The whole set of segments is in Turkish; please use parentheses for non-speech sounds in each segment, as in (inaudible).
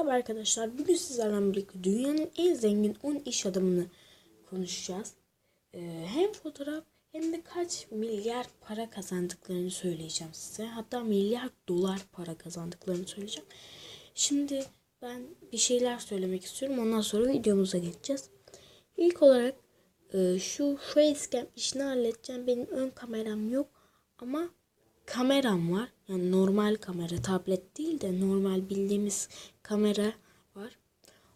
Merhaba arkadaşlar. Bugün sizlerle birlikte dünyanın en zengin 10 iş adamını konuşacağız. Ee, hem fotoğraf hem de kaç milyar para kazandıklarını söyleyeceğim size. Hatta milyar dolar para kazandıklarını söyleyeceğim. Şimdi ben bir şeyler söylemek istiyorum. Ondan sonra videomuza geçeceğiz. İlk olarak e, şu facecam işini halledeceğim. Benim ön kameram yok ama kameram var. Yani normal kamera, tablet değil de normal bildiğimiz kamera var.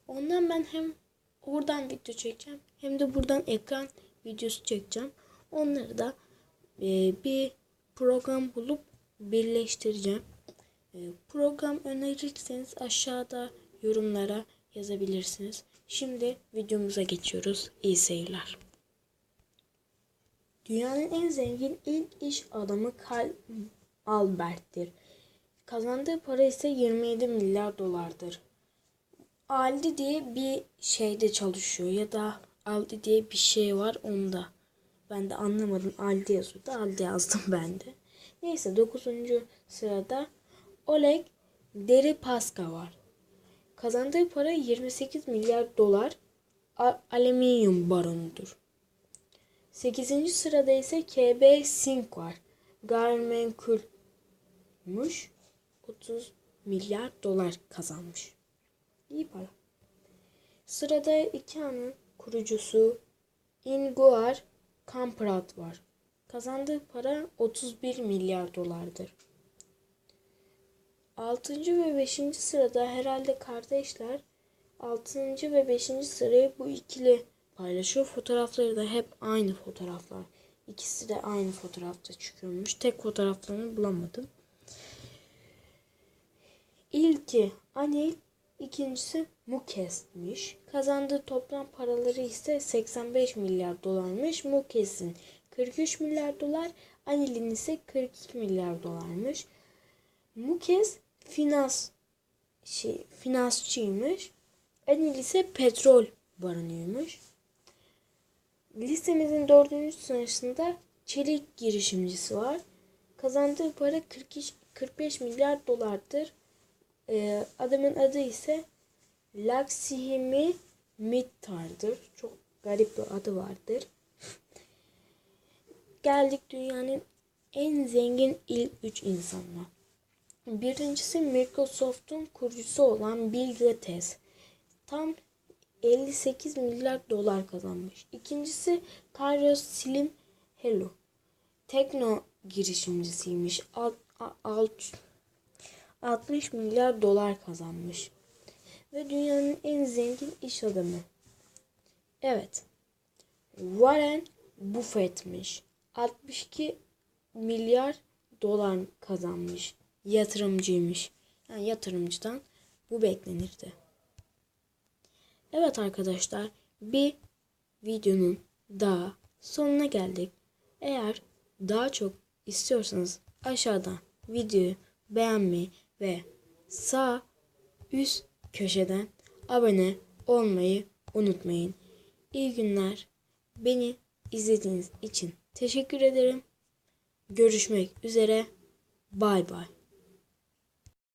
Ondan ben hem oradan video çekeceğim hem de buradan ekran videosu çekeceğim. Onları da e, bir program bulup birleştireceğim. E, program önerirseniz aşağıda yorumlara yazabilirsiniz. Şimdi videomuza geçiyoruz. İyi seyirler. Dünyanın en zengin ilk iş adamı Carl Albert'tir. Kazandığı para ise 27 milyar dolardır. Aldi diye bir şeyde çalışıyor ya da Aldi diye bir şey var onda. Ben de anlamadım. Aldi yazıyordu. Aldi yazdım (laughs) ben de. Neyse 9. sırada Oleg Deripaska var. Kazandığı para 28 milyar dolar. Alüminyum baronudur. 8. sırada ise KB Sink var. Gayrimenkulmüş 30 milyar dolar kazanmış. İyi para. Sırada Ikea'nın kurucusu Inguar Kamprad var. Kazandığı para 31 milyar dolardır. 6. ve 5. sırada herhalde kardeşler 6. ve 5. sırayı bu ikili paylaşıyor. Fotoğrafları da hep aynı fotoğraflar. İkisi de aynı fotoğrafta çıkıyormuş. Tek fotoğraflarını bulamadım. İlki Anil, ikincisi Mukes'miş. Kazandığı toplam paraları ise 85 milyar dolarmış. Mukes'in 43 milyar dolar, Anil'in ise 42 milyar dolarmış. Mukes finans şey finansçıymış. Anil ise petrol baronuymuş. Listemizin dördüncü sırasında çelik girişimcisi var. Kazandığı para 42, 45 milyar dolardır. Ee, adamın adı ise Laksihimi Mittar'dır. Çok garip bir adı vardır. Geldik dünyanın en zengin ilk üç insanına. Birincisi Microsoft'un kurucusu olan Bill Gates. Tam 58 milyar dolar kazanmış. İkincisi Carlos Slim Hello. Tekno girişimcisiymiş. Alt, alt, 60 milyar dolar kazanmış. Ve dünyanın en zengin iş adamı. Evet. Warren Buffett'miş. 62 milyar dolar kazanmış. Yatırımcıymış. Yani yatırımcıdan bu beklenirdi. Evet arkadaşlar bir videonun daha sonuna geldik. Eğer daha çok istiyorsanız aşağıdan videoyu beğenmeyi ve sağ üst köşeden abone olmayı unutmayın. İyi günler. Beni izlediğiniz için teşekkür ederim. Görüşmek üzere. Bay bay.